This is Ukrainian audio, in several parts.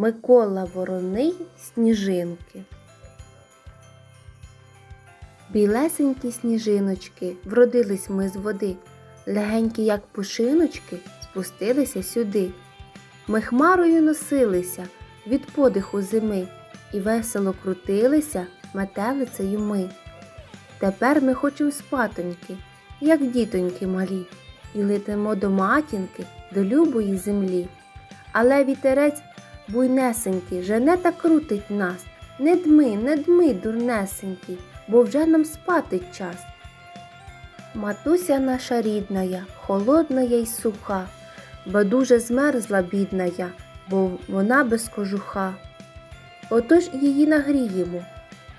Микола Вороний сніжинки. Білесенькі сніжиночки вродились ми з води, легенькі, як пушиночки, спустилися сюди. Ми хмарою носилися від подиху зими і весело крутилися метелицею ми. Тепер ми хочемо спатоньки, як дітоньки малі, і летимо до матінки, до любої землі. Але вітерець буйнесенький жене та крутить нас. Не дми, не дми, дурнесенький, бо вже нам спати час. Матуся наша рідная, холодна й суха, бо дуже змерзла бідна я, бо вона без кожуха. Отож її нагріємо,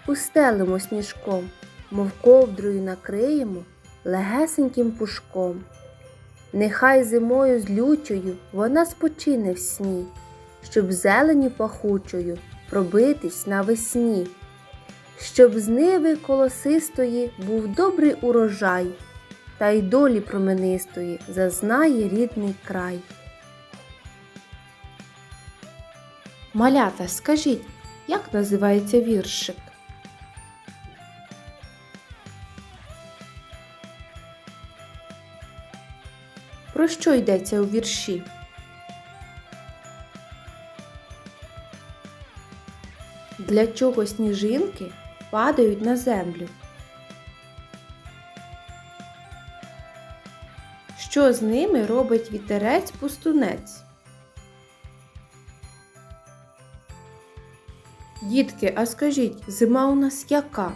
устелимо сніжком, мов ковдрою накриємо легесеньким пушком. Нехай зимою з лючою вона спочине в сні, щоб зелені пахучою пробитись навесні, щоб з ниви колосистої був добрий урожай, та й долі променистої зазнає рідний край. Малята, скажіть, як називається віршик? Про що йдеться у вірші? Для чого сніжинки падають на землю? Що з ними робить вітерець пустунець? Дітки, а скажіть, зима у нас яка?